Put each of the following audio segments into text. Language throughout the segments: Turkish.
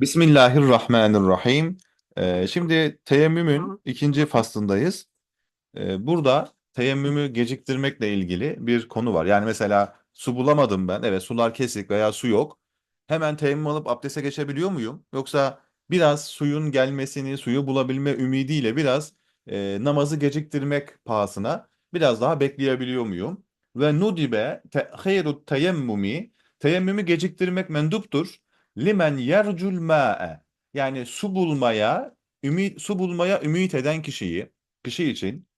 Bismillahirrahmanirrahim. Ee, şimdi teyemmümün ikinci faslındayız. Ee, burada teyemmümü geciktirmekle ilgili bir konu var. Yani mesela su bulamadım ben. Evet sular kesik veya su yok. Hemen teyemmüm alıp abdeste geçebiliyor muyum? Yoksa biraz suyun gelmesini, suyu bulabilme ümidiyle biraz e, namazı geciktirmek pahasına biraz daha bekleyebiliyor muyum? Ve nudibe te'khirut teyemmumi teyemmümü geciktirmek menduptur. Limen yercul ma'e yani su bulmaya ümit su bulmaya ümit eden kişiyi kişi için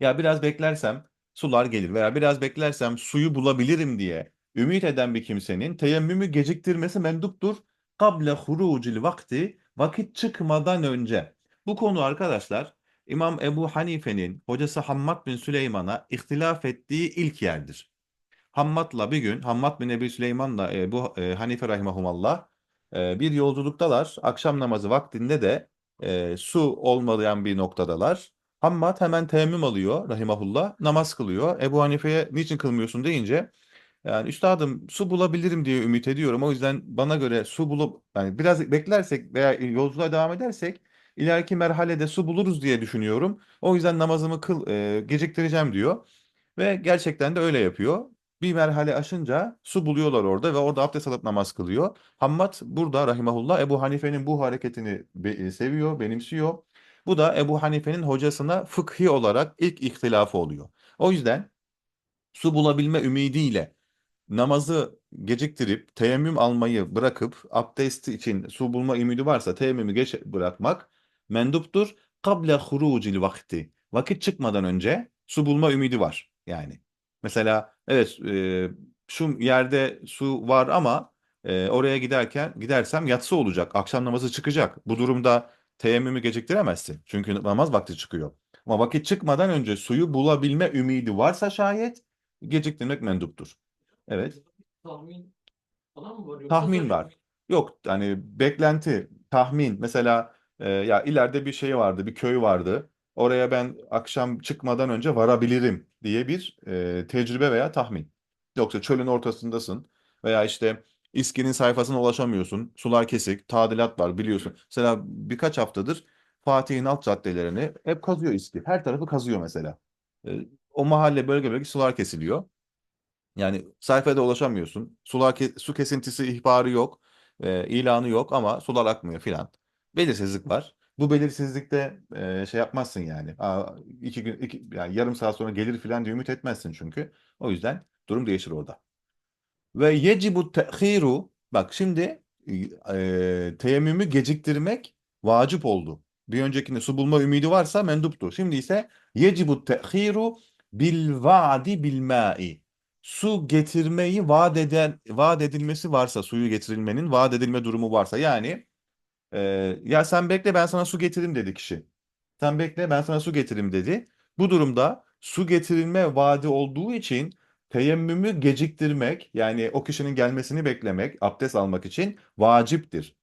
ya biraz beklersem sular gelir veya biraz beklersem suyu bulabilirim diye ümit eden bir kimsenin teyemmümü geciktirmesi menduptur. Kable hurucil vakti vakit çıkmadan önce. Bu konu arkadaşlar İmam Ebu Hanife'nin hocası Hammad bin Süleyman'a ihtilaf ettiği ilk yerdir. Hammad'la bir gün Hammad bin Ebi Süleyman'la e, bu e, Hanife rahimahumallah e, bir yolculuktalar. Akşam namazı vaktinde de e, su olmayan bir noktadalar. Hammad hemen teyemmüm alıyor rahimahullah. Namaz kılıyor. Ebu Hanife'ye niçin kılmıyorsun deyince yani üstadım su bulabilirim diye ümit ediyorum. O yüzden bana göre su bulup yani biraz beklersek veya yolculuğa devam edersek ileriki merhalede su buluruz diye düşünüyorum. O yüzden namazımı kıl e, geciktireceğim diyor. Ve gerçekten de öyle yapıyor. Bir merhale aşınca su buluyorlar orada ve orada abdest alıp namaz kılıyor. Hammad burada rahimahullah Ebu Hanife'nin bu hareketini e, seviyor, benimsiyor. Bu da Ebu Hanife'nin hocasına fıkhi olarak ilk ihtilafı oluyor. O yüzden su bulabilme ümidiyle namazı geciktirip teyemmüm almayı bırakıp abdest için su bulma ümidi varsa teyemmümü geç bırakmak menduptur. Kable hurucil vakti. Vakit çıkmadan önce su bulma ümidi var. Yani mesela evet e, şu yerde su var ama e, oraya giderken gidersem yatsı olacak. Akşam namazı çıkacak. Bu durumda teyemmümü geciktiremezsin. Çünkü namaz vakti çıkıyor. Ama vakit çıkmadan önce suyu bulabilme ümidi varsa şayet geciktirmek menduptur. Evet. Tahmin falan mı var yoksa Tahmin var. Yok hani beklenti, tahmin. Mesela e, ya ileride bir şey vardı, bir köy vardı. Oraya ben akşam çıkmadan önce varabilirim diye bir e, tecrübe veya tahmin. Yoksa çölün ortasındasın veya işte İSKİ'nin sayfasına ulaşamıyorsun. Sular kesik, tadilat var biliyorsun. Mesela birkaç haftadır Fatih'in alt caddelerini hep kazıyor İSKİ. Her tarafı kazıyor mesela. E, o mahalle bölge bölge sular kesiliyor. Yani sayfada ulaşamıyorsun. Sular ke- su kesintisi ihbarı yok. e, ilanı yok ama sular akmıyor filan. Belirsizlik var. Bu belirsizlikte e, şey yapmazsın yani. Aa, iki gün, iki, yani yarım saat sonra gelir filan diye ümit etmezsin çünkü. O yüzden durum değişir orada. Ve yecibu te'khiru bak şimdi e, teyemmümü geciktirmek vacip oldu. Bir öncekinde su bulma ümidi varsa menduptur. Şimdi ise yecibu te'khiru bil vaadi bil ma'i. Su getirmeyi vaat eden vaat edilmesi varsa suyu getirilmenin vaat edilme durumu varsa yani e, ya sen bekle ben sana su getireyim dedi kişi. Sen bekle ben sana su getireyim dedi. Bu durumda su getirilme vaadi olduğu için teyemmümü geciktirmek yani o kişinin gelmesini beklemek abdest almak için vaciptir.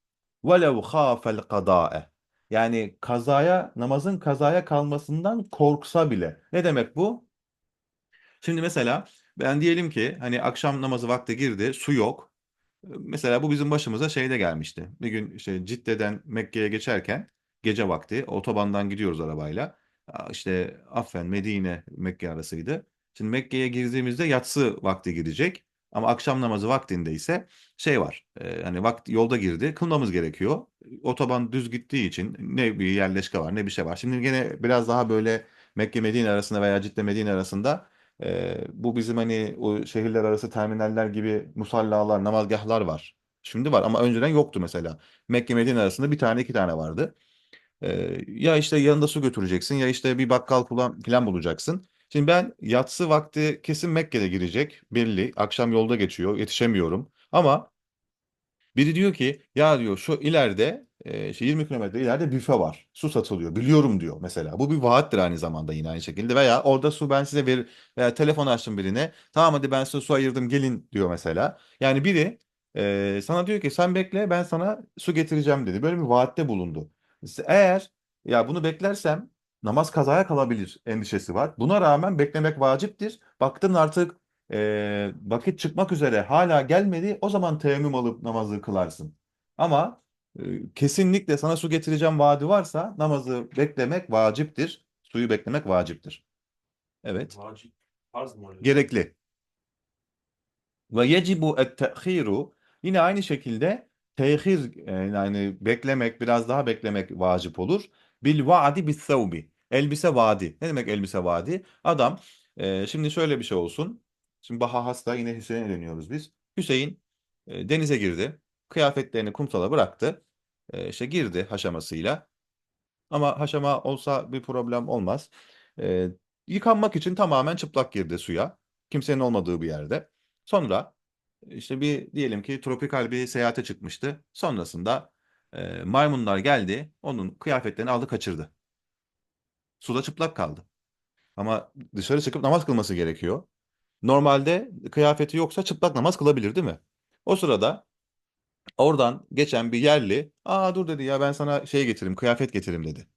وَلَوْ خَافَ الْقَضَاءَ Yani kazaya namazın kazaya kalmasından korksa bile. Ne demek bu? Şimdi mesela ben diyelim ki hani akşam namazı vakti girdi su yok. Mesela bu bizim başımıza şeyde gelmişti. Bir gün işte Cidde'den Mekke'ye geçerken gece vakti otobandan gidiyoruz arabayla. Aa, İşte Affen, Medine, Mekke arasıydı. Şimdi Mekke'ye girdiğimizde yatsı vakti girecek. Ama akşam namazı vaktinde ise şey var. e, hani vakti yolda girdi. Kılmamız gerekiyor. Otoban düz gittiği için ne bir yerleşke var ne bir şey var. Şimdi gene biraz daha böyle Mekke Medine arasında veya Cidde Medine arasında ee, bu bizim hani o şehirler arası terminaller gibi musallalar, namazgahlar var. Şimdi var ama önceden yoktu mesela. Mekke Medine arasında bir tane iki tane vardı. Ee, ya işte yanında su götüreceksin ya işte bir bakkal falan, falan bulacaksın. Şimdi ben yatsı vakti kesin Mekke'de girecek belli. Akşam yolda geçiyor yetişemiyorum. Ama biri diyor ki ya diyor şu ileride e, şey 20 kilometre ileride büfe var. Su satılıyor. Biliyorum diyor mesela. Bu bir vaattir aynı zamanda yine aynı şekilde. Veya orada su ben size ver veya telefon açtım birine. Tamam hadi ben size su ayırdım gelin diyor mesela. Yani biri e, sana diyor ki sen bekle ben sana su getireceğim dedi. Böyle bir vaatte bulundu. Eğer ya bunu beklersem namaz kazaya kalabilir endişesi var. Buna rağmen beklemek vaciptir. Baktın artık e, vakit çıkmak üzere hala gelmedi o zaman teyemmüm alıp namazı kılarsın. Ama kesinlikle sana su getireceğim vaadi varsa namazı beklemek vaciptir. Suyu beklemek vaciptir. Evet. Vacip. Farz mı oluyor? Gerekli. Ve yecibu et-te'khiru yine aynı şekilde tehir e, yani beklemek biraz daha beklemek vacip olur. Bil vaadi bis sevbi. Elbise vaadi. Ne demek elbise vaadi? Adam e, şimdi şöyle bir şey olsun. Şimdi Baha hasta yine Hüseyin'e dönüyoruz biz. Hüseyin e, denize girdi. Kıyafetlerini kumsala bıraktı. E, işte girdi haşamasıyla. Ama haşama olsa bir problem olmaz. E, yıkanmak için tamamen çıplak girdi suya. Kimsenin olmadığı bir yerde. Sonra işte bir diyelim ki tropikal bir seyahate çıkmıştı. Sonrasında e, maymunlar geldi, onun kıyafetlerini aldı kaçırdı. Suda çıplak kaldı. Ama dışarı çıkıp namaz kılması gerekiyor. Normalde kıyafeti yoksa çıplak namaz kılabilir değil mi? O sırada oradan geçen bir yerli, aa dur dedi ya ben sana şey getireyim, kıyafet getireyim dedi.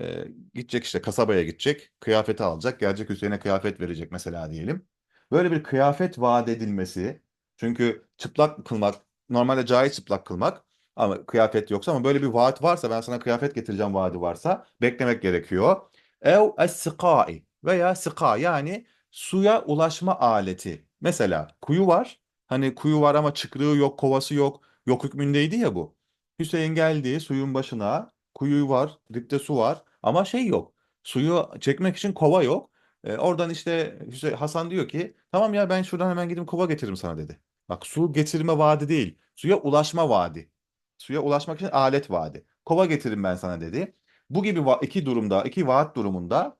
Ee, gidecek işte kasabaya gidecek, kıyafeti alacak, gelecek Hüseyin'e kıyafet verecek mesela diyelim. Böyle bir kıyafet vaat edilmesi, çünkü çıplak kılmak, normalde caiz çıplak kılmak ama kıyafet yoksa ama böyle bir vaat varsa ben sana kıyafet getireceğim vaadi varsa beklemek gerekiyor. Ev es-sikai veya sika yani suya ulaşma aleti. Mesela kuyu var. Hani kuyu var ama çıkrığı yok, kovası yok. Yok hükmündeydi ya bu. Hüseyin geldi suyun başına. Kuyu var, dipte su var ama şey yok. Suyu çekmek için kova yok. E, oradan işte Hüseyin, Hasan diyor ki tamam ya ben şuradan hemen gidip kova getiririm sana dedi. Bak su getirme vaadi değil. Suya ulaşma vaadi. Suya ulaşmak için alet vaadi. Kova getiririm ben sana dedi. Bu gibi iki durumda, iki vaat durumunda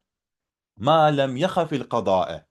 ma lem yahafil kadae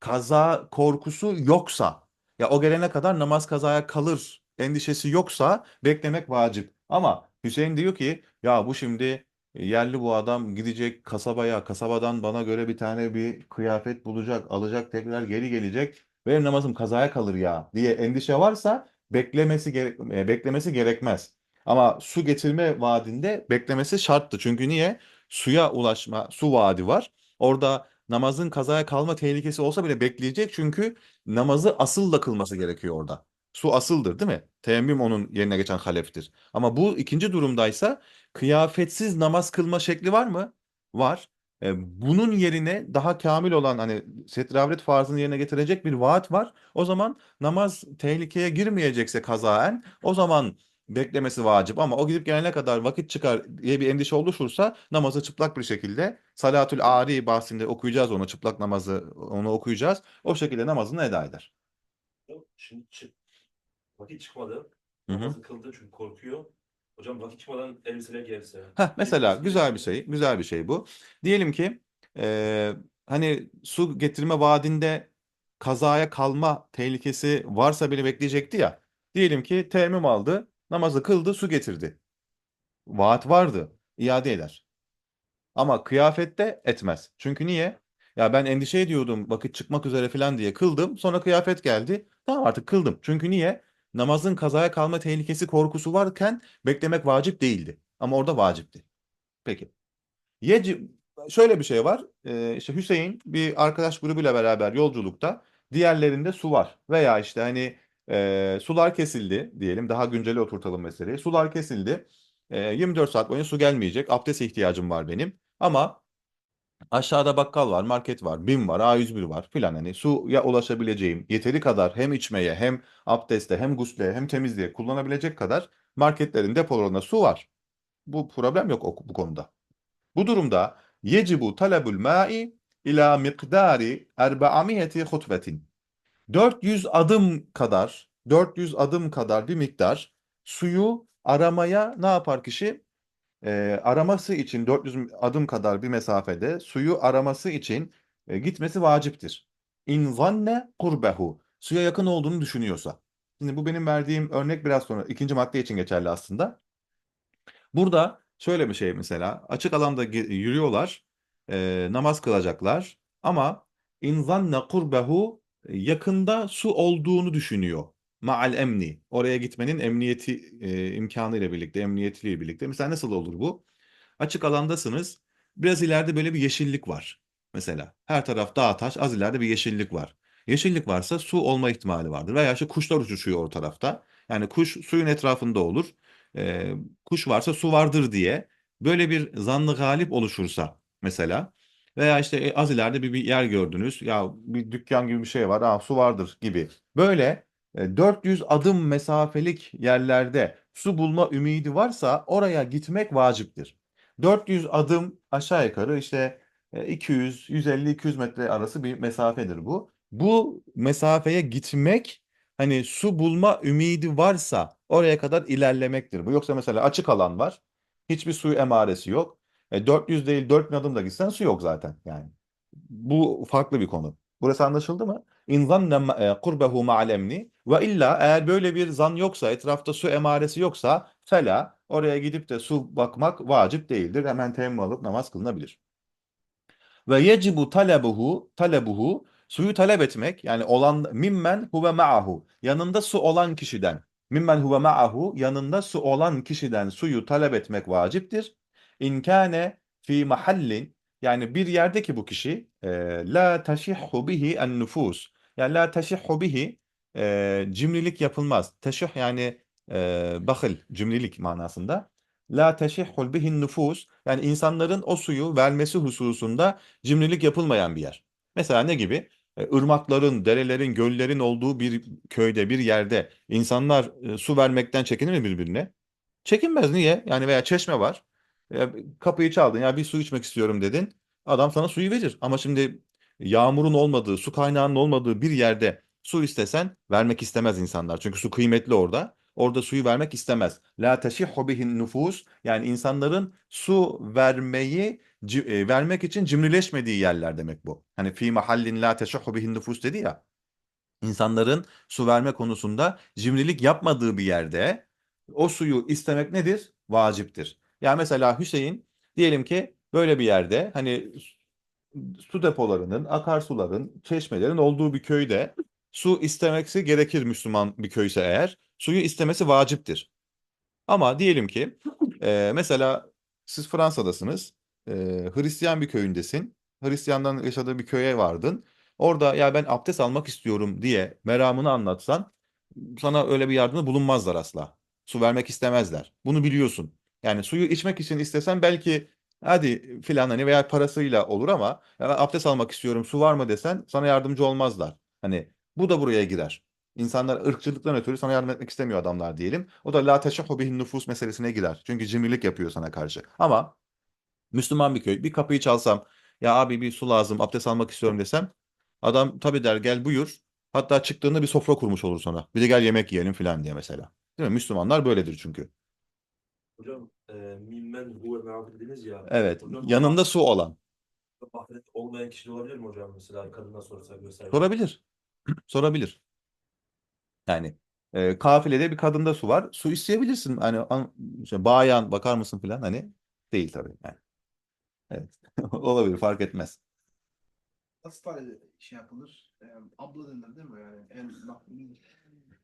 kaza korkusu yoksa ya o gelene kadar namaz kazaya kalır endişesi yoksa beklemek vacip. Ama Hüseyin diyor ki ya bu şimdi e, yerli bu adam gidecek kasabaya kasabadan bana göre bir tane bir kıyafet bulacak alacak tekrar geri gelecek benim namazım kazaya kalır ya diye endişe varsa beklemesi gerek e, beklemesi gerekmez. Ama su getirme vaadinde beklemesi şarttı. Çünkü niye? Suya ulaşma, su vaadi var. Orada namazın kazaya kalma tehlikesi olsa bile bekleyecek çünkü namazı asılla kılması gerekiyor orada. Su asıldır değil mi? Teyemmüm onun yerine geçen haleftir. Ama bu ikinci durumdaysa kıyafetsiz namaz kılma şekli var mı? Var. E, bunun yerine daha kamil olan hani setre avret farzını yerine getirecek bir vaat var. O zaman namaz tehlikeye girmeyecekse kazaen o zaman beklemesi vacip ama o gidip gelene kadar vakit çıkar diye bir endişe oluşursa namazı çıplak bir şekilde Salatül Ari bahsinde okuyacağız onu çıplak namazı onu okuyacağız. O şekilde namazını eda eder. Şimdi çık. Vakit çıkmadı. Hı hı. Namazı kıldı çünkü korkuyor. Hocam vakit çıkmadan elbiseler gelse. Heh, mesela güzel bir şey, güzel bir şey bu. Diyelim ki eee, hani su getirme vaadinde kazaya kalma tehlikesi varsa bile bekleyecekti ya. Diyelim ki teyemmüm aldı, namazı kıldı, su getirdi. Vaat vardı, iade eder. Ama kıyafette etmez. Çünkü niye? Ya ben endişe ediyordum vakit çıkmak üzere falan diye kıldım. Sonra kıyafet geldi. Tamam artık kıldım. Çünkü niye? Namazın kazaya kalma tehlikesi korkusu varken beklemek vacip değildi. Ama orada vacipti. Peki. Yeci, şöyle bir şey var. Ee, işte Hüseyin bir arkadaş grubuyla beraber yolculukta. Diğerlerinde su var. Veya işte hani e, sular kesildi diyelim. Daha güncele oturtalım meseleyi. Sular kesildi. E, 24 saat boyunca su gelmeyecek. Abdest ihtiyacım var benim. Ama aşağıda bakkal var, market var, BİM var, A101 var filan. Hani suya ulaşabileceğim yeteri kadar hem içmeye hem abdeste hem gusle hem temizliğe kullanabilecek kadar marketlerin depolarında su var. Bu problem yok bu konuda. Bu durumda yecibu talebul ma'i ila miqdari 400 hutbetin. 400 adım kadar, 400 adım kadar bir miktar suyu aramaya ne yapar kişi? Ee, araması için 400 adım kadar bir mesafede suyu araması için e, gitmesi vaciptir. İn zanne kurbehu. Suya yakın olduğunu düşünüyorsa. Şimdi bu benim verdiğim örnek biraz sonra ikinci madde için geçerli aslında. Burada şöyle bir şey mesela açık alanda yürüyorlar, e, namaz kılacaklar ama in zanne kurbehu e, yakında su olduğunu düşünüyor. Ma'al emni. Oraya gitmenin emniyeti e, imkanı ile birlikte, emniyetiyle birlikte. Mesela nasıl olur bu? Açık alandasınız. Biraz ileride böyle bir yeşillik var. Mesela her taraf dağ taş, az ileride bir yeşillik var. Yeşillik varsa su olma ihtimali vardır. Veya işte kuşlar uçuşuyor o tarafta. Yani kuş suyun etrafında olur. e, kuş varsa su vardır diye böyle bir zannı galip oluşursa mesela veya işte e, az ileride bir, bir yer gördünüz ya bir dükkan gibi bir şey var ha su vardır gibi böyle e, 400 adım mesafelik yerlerde su bulma ümidi varsa oraya gitmek vaciptir. 400 adım aşağı yukarı işte e, 200, 150, 200 metre arası bir mesafedir bu. Bu mesafeye gitmek hani su bulma ümidi varsa oraya kadar ilerlemektir bu. Yoksa mesela açık alan var. Hiçbir su emaresi yok. E, 400 değil 4000 adım da gitsen su yok zaten yani. Bu farklı bir konu. Burası anlaşıldı mı? İn zanne e, kurbehu ma'al emni ve illa eğer böyle bir zan yoksa, etrafta su emaresi yoksa fela oraya gidip de su bakmak vacip değildir. Hemen teyemmüm alıp namaz kılınabilir. Ve yecibu talebuhu talebuhu suyu talep etmek yani olan mimmen huve ma'ahu yanında su olan kişiden mimmen huve ma'ahu yanında su olan kişiden suyu talep etmek vaciptir. İn kâne fi mahallin yani bir yerde ki bu kişi e, la taşihhu bihi en nüfus yani la taşihhu bihi e, cimrilik yapılmaz. Teşih yani e, bakıl cimrilik manasında. La teşihhul bihin nüfus yani insanların o suyu vermesi hususunda cimrilik yapılmayan bir yer. Mesela ne gibi? E, ırmakların, derelerin, göllerin olduğu bir köyde, bir yerde insanlar e, su vermekten çekinir mi birbirine? Çekinmez. Niye? Yani veya çeşme var. E, kapıyı çaldın ya bir su içmek istiyorum dedin. Adam sana suyu verir. Ama şimdi yağmurun olmadığı, su kaynağının olmadığı bir yerde su istesen vermek istemez insanlar. Çünkü su kıymetli orada. Orada suyu vermek istemez. La teşihhu bihin nüfus yani insanların su vermeyi e, vermek için cimrileşmediği yerler demek bu. Hani fi mahallin la teşihhu bihin nüfus dedi ya. İnsanların su verme konusunda cimrilik yapmadığı bir yerde o suyu istemek nedir? Vaciptir. Yani mesela Hüseyin diyelim ki böyle bir yerde hani su depolarının, akarsuların, çeşmelerin olduğu bir köyde su istemesi gerekir Müslüman bir köyse eğer. Suyu istemesi vaciptir. Ama diyelim ki e, mesela siz Fransa'dasınız, e, Hristiyan bir köyündesin. Hristiyanların yaşadığı bir köye vardın. Orada ya ben abdest almak istiyorum diye meramını anlatsan sana öyle bir yardımda bulunmazlar asla. Su vermek istemezler. Bunu biliyorsun. Yani suyu içmek için istesen belki hadi filan hani veya parasıyla olur ama ya abdest almak istiyorum su var mı desen sana yardımcı olmazlar. Hani bu da buraya girer. İnsanlar ırkçılıktan ötürü sana yardım etmek istemiyor adamlar diyelim. O da la bihin nüfus meselesine girer. Çünkü cimrilik yapıyor sana karşı. Ama Müslüman bir köy. Bir kapıyı çalsam ya abi bir su lazım abdest almak istiyorum desem adam tabii der gel buyur. Hatta çıktığında bir sofra kurmuş olur sana. Bir de gel yemek yiyelim filan diye mesela. Değil mi? Müslümanlar böyledir çünkü. Hocam e, mimmen huve me'ahu dediniz ya. Evet. Hocam, Yanında su olan. Bahret olmayan kişi olabilir mi hocam mesela kadından sorsa gösterge. Sorabilir. Sorabilir. Yani e, kafilede bir kadında su var. Su isteyebilirsin. Hani an, işte, bayan bakar mısın filan hani değil tabii yani. Evet. Olabilir fark etmez. Nasıl tane şey yapılır? Ee, abla denir değil mi yani? En.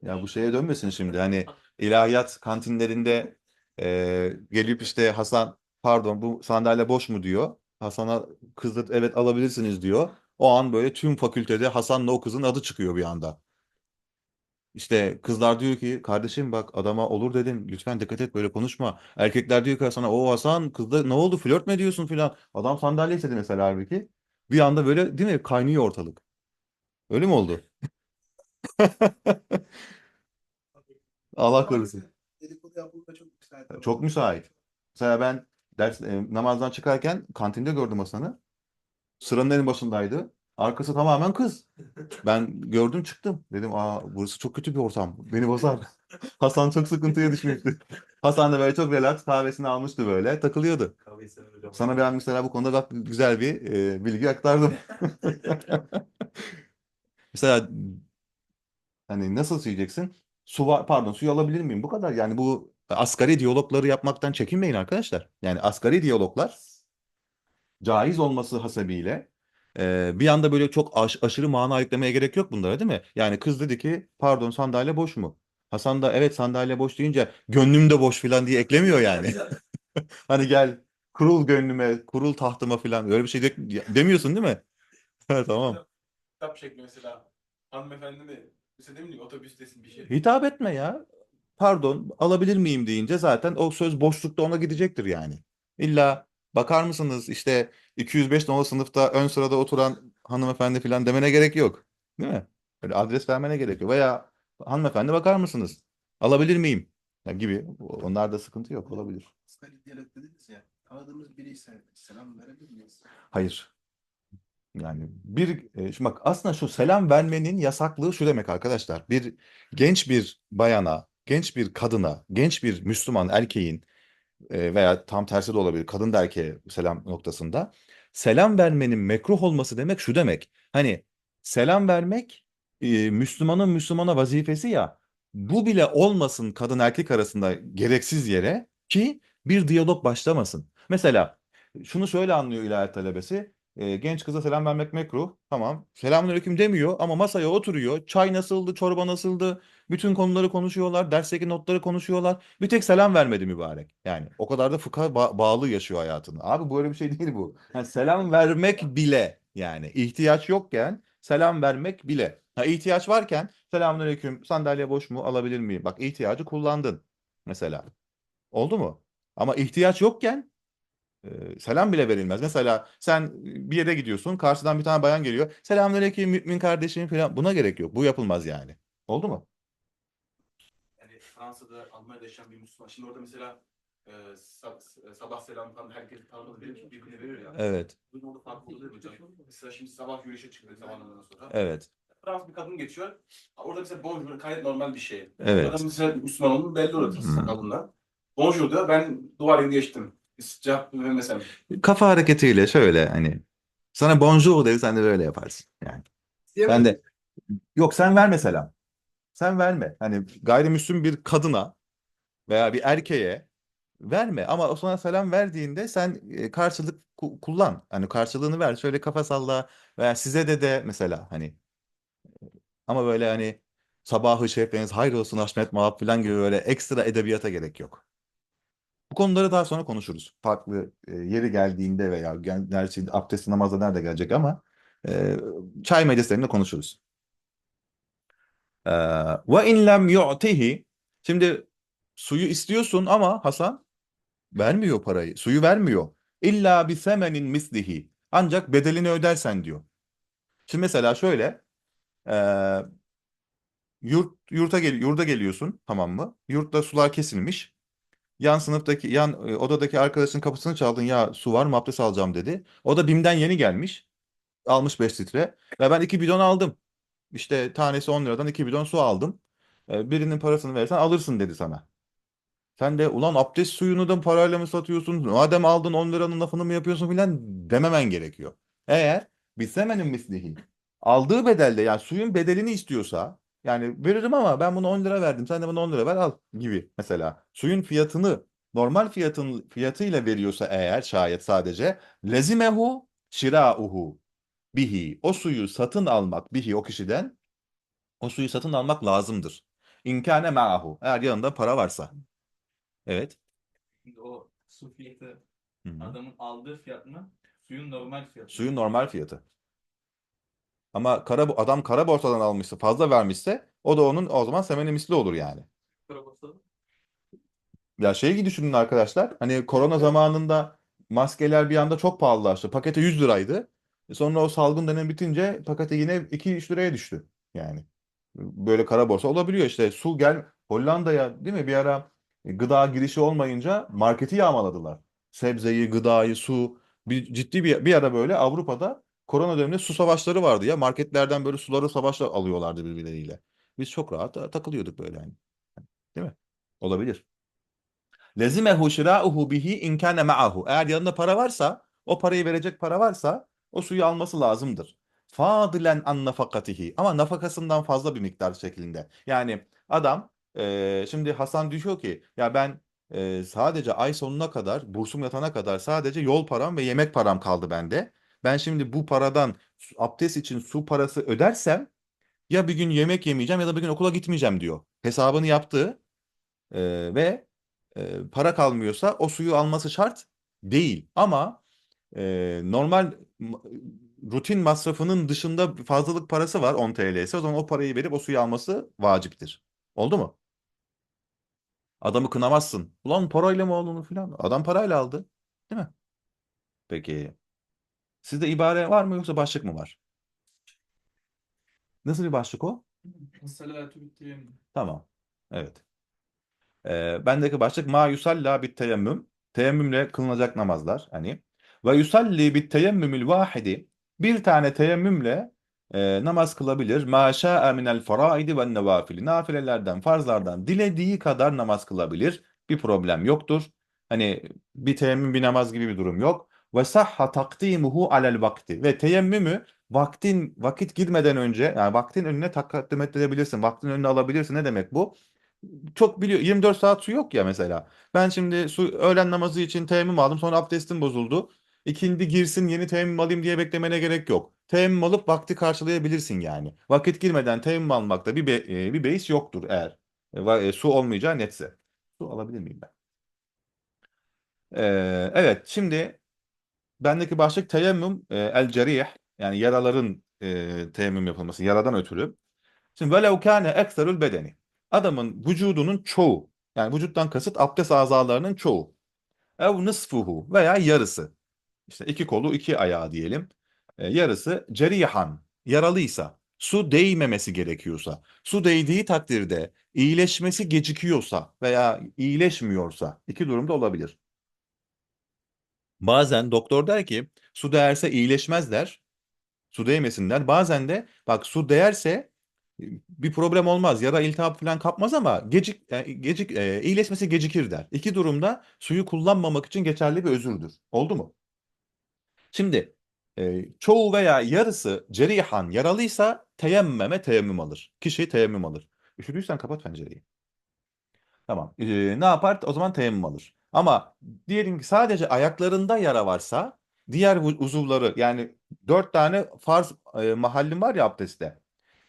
Ya bu şeye dönmesin şimdi. Hani ilahiyat kantinlerinde e, gelip işte Hasan pardon bu sandalye boş mu diyor. Hasan'a kız da evet alabilirsiniz diyor. O an böyle tüm fakültede Hasan'la o kızın adı çıkıyor bir anda. İşte kızlar diyor ki kardeşim bak adama olur dedim lütfen dikkat et böyle konuşma. Erkekler diyor ki Hasan'a o Hasan kızda ne oldu flört mü ediyorsun filan. Adam sandalye istedi mesela halbuki. Bir anda böyle değil mi kaynıyor ortalık. Öyle mi oldu? Allah korusun. Dedikodu yapılma çok. Çok müsait. Mesela ben ders e, namazdan çıkarken kantinde gördüm Hasan'ı. Sıranın en başındaydı. Arkası tamamen kız. Ben gördüm çıktım. Dedim aa burası çok kötü bir ortam. Beni bozar. Hasan çok sıkıntıya düşmüştü. Hasan da böyle çok relax kahvesini almıştı böyle takılıyordu. Sana ben mesela bu konuda bak güzel bir e, bilgi aktardım. Mesela hani nasıl söyleyeceksin? Su var, pardon suyu alabilir miyim? Bu kadar. Yani bu asgari diyalogları yapmaktan çekinmeyin arkadaşlar. Yani asgari diyaloglar caiz olması hasebiyle e, bir anda böyle çok aş- aşırı mana yüklemeye gerek yok bunlara değil mi? Yani kız dedi ki pardon sandalye boş mu? Hasan da evet sandalye boş deyince gönlüm de boş falan diye eklemiyor yani. Hani gel kurul gönlüme, kurul tahtıma falan öyle bir şey de- demiyorsun değil mi? Tamam. Kitap şekli mesela. Hanımefendi de mesela demin otobüstesin bir şey. Hitap etme ya. Pardon alabilir miyim deyince zaten o söz boşlukta ona gidecektir yani. İlla bakar mısınız işte 205 nolu sınıfta ön sırada oturan hanımefendi falan demene gerek yok. Değil mi? Böyle adres vermene gerek yok. Veya hanımefendi bakar mısınız? Alabilir miyim? Ya gibi. Onlarda sıkıntı yok. Olabilir. Tanıdığımız biri ise selam verebilir miyiz? Hayır. Yani bir e, bak aslında şu selam vermenin yasaklığı şu demek arkadaşlar. Bir genç bir bayana, genç bir kadına, genç bir Müslüman erkeğin e, veya tam tersi de olabilir kadın da erkeğe selam noktasında selam vermenin mekruh olması demek şu demek. Hani selam vermek e, Müslümanın Müslümana vazifesi ya bu bile olmasın kadın erkek arasında gereksiz yere ki bir diyalog başlamasın. Mesela şunu şöyle anlıyor ilahiyat talebesi. E, genç kıza selam vermek mekruh. Tamam. Selamünaleyküm demiyor ama masaya oturuyor. Çay nasıldı, çorba nasıldı? Bütün konuları konuşuyorlar. Dersteki notları konuşuyorlar. Bir tek selam vermedi mübarek. Yani o kadar da fıkha ba- bağlı yaşıyor hayatını. Abi böyle bir şey değil bu. Yani selam vermek bile yani ihtiyaç yokken selam vermek bile. Ha, ihtiyaç varken selamünaleyküm sandalye boş mu alabilir miyim? Bak ihtiyacı kullandın mesela. Oldu mu? Ama ihtiyaç yokken e, selam bile verilmez. Mesela sen bir yere gidiyorsun, karşıdan bir tane bayan geliyor. Selamünaleyküm mümin kardeşim falan. Buna gerek yok. Bu yapılmaz yani. Oldu mu? Fransa'da, Almanya'da yaşayan bir Müslüman. Şimdi orada mesela e, sab- sabah selam falan herkes tanımadığı bir birbirine veriyor ya. Evet. Bunun orada farklı oluyor mu hocam? Mesela şimdi sabah yürüyüşe çıktık sabahından sonra. Evet. Fransız bir kadın geçiyor. Orada mesela bonjour gayet normal bir şey. Evet. Adam mesela Müslüman olduğunu belli orada Hmm. sakalından. Bonjour diyor. Ben duvarı geçtim. Cevap vermesem. Kafa hareketiyle şöyle hani sana bonjour dedi sen de böyle yaparsın yani. Ben de yok sen verme selam. Sen verme. Hani gayrimüslim bir kadına veya bir erkeğe verme ama o sana selam verdiğinde sen e, karşılık ku- kullan. Hani karşılığını ver. Şöyle kafa salla veya size de de mesela hani ama böyle hani sabahı şerifleriniz hayır olsun Haşmet Mahap falan gibi böyle ekstra edebiyata gerek yok. Bu konuları daha sonra konuşuruz. Farklı e, yeri geldiğinde veya gerçi abdest namazda nerede gelecek ama e, çay meclislerinde konuşuruz. Ee, Ve in lem yu'tihi şimdi suyu istiyorsun ama Hasan vermiyor parayı. Suyu vermiyor. İlla bi semenin mislihi. Ancak bedelini ödersen diyor. Şimdi mesela şöyle e, yurt yurta gel yurda geliyorsun tamam mı? Yurtta sular kesilmiş. Yan sınıftaki yan e, odadaki arkadaşın kapısını çaldın ya su var mı abdest alacağım dedi. O da BİM'den yeni gelmiş. Almış 5 litre. Ve ben 2 bidon aldım. İşte tanesi 10 liradan 2 bidon su aldım. E, birinin parasını verirsen alırsın dedi sana. Sen de ulan abdest suyunu da parayla mı satıyorsun? Madem aldın 10 liranın lafını mı yapıyorsun filan dememen gerekiyor. Eğer bisemenin mislihi aldığı bedelde yani suyun bedelini istiyorsa yani veririm ama ben bunu 10 lira verdim sen de bana 10 lira ver al gibi mesela. Suyun fiyatını normal fiyatın fiyatıyla veriyorsa eğer şayet sadece lezimehu şirauhu bihi o suyu satın almak bihi o kişiden o suyu satın almak lazımdır. İnkâne ma'ahu eğer yanında para varsa. Evet. Şimdi o su fiyatı Hı hı. adamın aldığı fiyat mı? Suyun normal fiyatı. Suyun normal fiyatı. Ama kara, adam kara borsadan almışsa fazla vermişse o da onun o zaman semeni misli olur yani. Ya şeyi düşünün arkadaşlar. Hani korona zamanında maskeler bir anda çok pahalılaştı. Paketi 100 liraydı. E Sonra o salgın dönemi bitince paketi yine 2-3 liraya düştü. Yani böyle kara borsa olabiliyor işte. Su gel Hollanda'ya değil mi bir ara e, gıda girişi olmayınca marketi yağmaladılar. Sebzeyi, gıdayı, su bir ciddi bir bir ara böyle Avrupa'da korona döneminde su savaşları vardı ya. Marketlerden böyle suları savaşla alıyorlardı birbirleriyle. Biz çok rahat e, takılıyorduk böyle yani. Değil mi? Olabilir. Lezimehu şirauhu bihi in kana ma'ahu. Eğer yanında para varsa, o parayı verecek para varsa o suyu alması lazımdır. Fadilen an nafakatihi. Ama nafakasından fazla bir miktar şeklinde. Yani adam e, şimdi Hasan diyor ki ya ben e, sadece ay sonuna kadar bursum yatana kadar sadece yol param ve yemek param kaldı bende. Ben şimdi bu paradan abdest için su parası ödersem ya bir gün yemek yemeyeceğim ya da bir gün okula gitmeyeceğim diyor. Hesabını yaptı e, ve e, para kalmıyorsa o suyu alması şart değil. Ama e, normal ma- rutin masrafının dışında fazlalık parası var 10 TL ise o zaman o parayı verip o suyu alması vaciptir. Oldu mu? Adamı kınamazsın. Ulan parayla mı aldın filan? Adam parayla aldı. Değil mi? Peki. Sizde ibare var mı yoksa başlık mı var? Nasıl bir başlık o? Tamam. Evet. Ee, bendeki başlık ma yusalla bit teyemmüm. Teyemmümle kılınacak namazlar. Hani ve yusalli bit teyemmümül vahidi. Bir tane teyemmümle e, namaz kılabilir. Ma şa'a minel faraidi ve nevafili. Nafilelerden, farzlardan dilediği kadar namaz kılabilir. Bir problem yoktur. Hani bir teyemmüm bir namaz gibi bir durum yok. Ve sahha takdimuhu alel vakti. Ve teyemmümü vaktin vakit girmeden önce yani vaktin önüne takdim edebilirsin. Vaktin önüne alabilirsin. Ne demek bu? Çok biliyor 24 saat su yok ya mesela. Ben şimdi su öğlen namazı için teyemmüm aldım. Sonra abdestim bozuldu. İkindi girsin yeni teyemmüm alayım diye beklemene gerek yok. Teyemmüm alıp vakti karşılayabilirsin yani. Vakit girmeden teyemmüm almakta bir be, e, bir beis yoktur eğer e, e, su olmayacağı netse. Su alabilir miyim ben? Ee, evet şimdi bendeki başlık teyemmüm e, el cerih yani yaraların e, teyemmüm yapılması yaradan ötürü. Şimdi velev kâne ekserül bedeni. Adamın vücudunun çoğu yani vücuttan kasıt abdest azalarının çoğu. Ev nısfuhu veya yarısı. İşte iki kolu iki ayağı diyelim. E, yarısı cerihan yaralıysa su değmemesi gerekiyorsa su değdiği takdirde iyileşmesi gecikiyorsa veya iyileşmiyorsa iki durumda olabilir. Bazen doktor der ki su değerse iyileşmez der. Su değmesin der. Bazen de bak su değerse e, bir problem olmaz. Yara iltihap falan kapmaz ama gecik, e, gecik e, iyileşmesi gecikir der. İki durumda suyu kullanmamak için geçerli bir özürdür. Oldu mu? Şimdi e, çoğu veya yarısı cerihan yaralıysa teyemmeme teyemmüm alır. Kişi teyemmüm alır. Üşüdüysen kapat pencereyi. Tamam. E, ne yapar? O zaman teyemmüm alır. Ama diyelim ki sadece ayaklarında yara varsa diğer uzuvları yani dört tane farz e, mahallim var ya abdestte.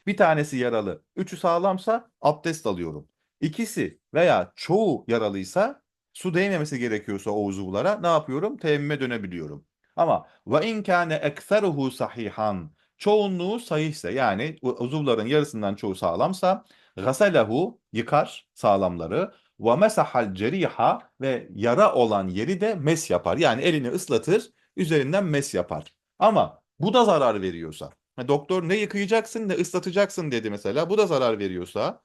Bir tanesi yaralı, üçü sağlamsa abdest alıyorum. İkisi veya çoğu yaralıysa su değmemesi gerekiyorsa o uzuvlara ne yapıyorum? Teyemmüme dönebiliyorum. Ama ve in kâne ekseruhu sahihan çoğunluğu sahihse yani uzuvların yarısından çoğu sağlamsa gasalehu yıkar sağlamları ve mesahal ceriha ve yara olan yeri de mes yapar. Yani elini ıslatır, üzerinden mes yapar. Ama bu da zarar veriyorsa, ha, doktor ne yıkayacaksın ne ıslatacaksın dedi mesela, bu da zarar veriyorsa,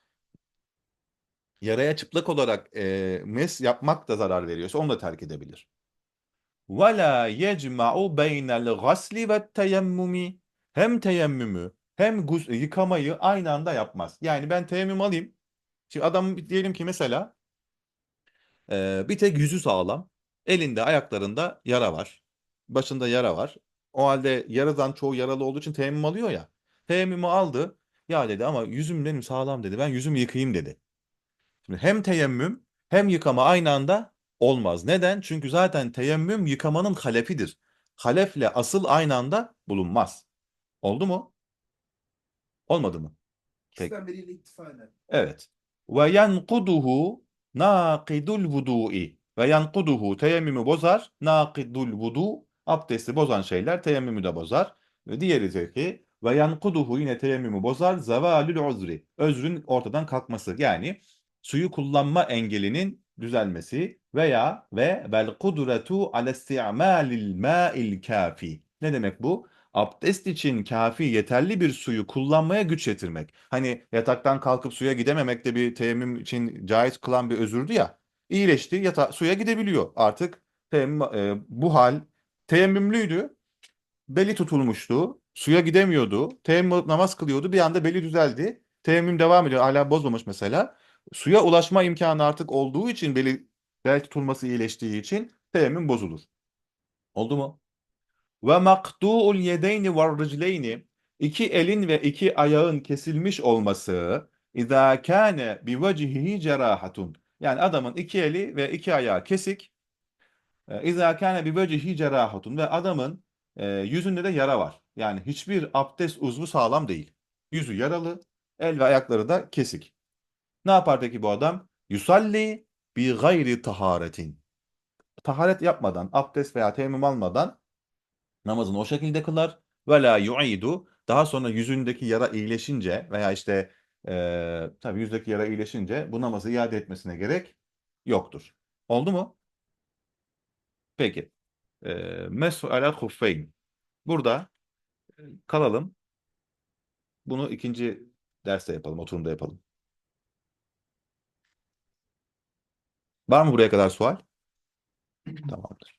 yaraya çıplak olarak e, mes yapmak da zarar veriyorsa onu da terk edebilir ve la yecma'u beynel gasli ve teyemmumi hem teyemmümü hem yıkamayı aynı anda yapmaz. Yani ben teyemmüm alayım. Şimdi adam diyelim ki mesela e, bir tek yüzü sağlam. Elinde ayaklarında yara var. Başında yara var. O halde yaradan çoğu yaralı olduğu için teyemmüm alıyor ya. Teyemmümü aldı. Ya dedi ama yüzüm benim sağlam dedi. Ben yüzümü yıkayayım dedi. Şimdi hem teyemmüm hem yıkama aynı anda olmaz. Neden? Çünkü zaten teyemmüm yıkamanın halefidir. Halefle asıl aynı anda bulunmaz. Oldu mu? Olmadı mı? Peki. İkisinden biriyle iktifa eder. Evet. Ve yenkuduhu nakidul vudu'i. Ve yenkuduhu teyemmümü bozar. Nakidul vudu abdesti bozan şeyler teyemmümü de bozar. Ve diğeri ki ve yenkuduhu yine teyemmümü bozar. Zevalül uzri. Özrün ortadan kalkması. Yani suyu kullanma engelinin düzelmesi veya ve vel kudretu ala isti'malil ma'il kafi. Ne demek bu? Abdest için kafi yeterli bir suyu kullanmaya güç yetirmek. Hani yataktan kalkıp suya gidememek de bir teyemmüm için caiz kılan bir özürdü ya. İyileşti, yata suya gidebiliyor. Artık teyemmüm, e, bu hal teyemmümlüydü. Beli tutulmuştu. Suya gidemiyordu. Teyemmüm namaz kılıyordu. Bir anda beli düzeldi. Teyemmüm devam ediyor. Hala bozmamış mesela. Suya ulaşma imkanı artık olduğu için beli bel tutulması iyileştiği için teyemmüm bozulur. Oldu mu? Ve maktu'ul yedeyni ve ricleyni iki elin ve iki ayağın kesilmiş olması izâ kâne bi vecihihi cerahatun yani adamın iki eli ve iki ayağı kesik e, izâ kâne bi vecihihi cerahatun ve adamın e, yüzünde de yara var. Yani hiçbir abdest uzvu sağlam değil. Yüzü yaralı, el ve ayakları da kesik. Ne yapar peki bu adam? Yusalli bi gayri taharetin. Taharet yapmadan, abdest veya teyemmüm almadan namazını o şekilde kılar. Ve la yu'idu. Daha sonra yüzündeki yara iyileşince veya işte eee tabii yüzdeki yara iyileşince bu namazı iade etmesine gerek yoktur. Oldu mu? Peki. E, Mesu alel huffeyn. Burada e, kalalım. Bunu ikinci derste yapalım, oturumda yapalım. Var mı buraya kadar sual? Tamamdır.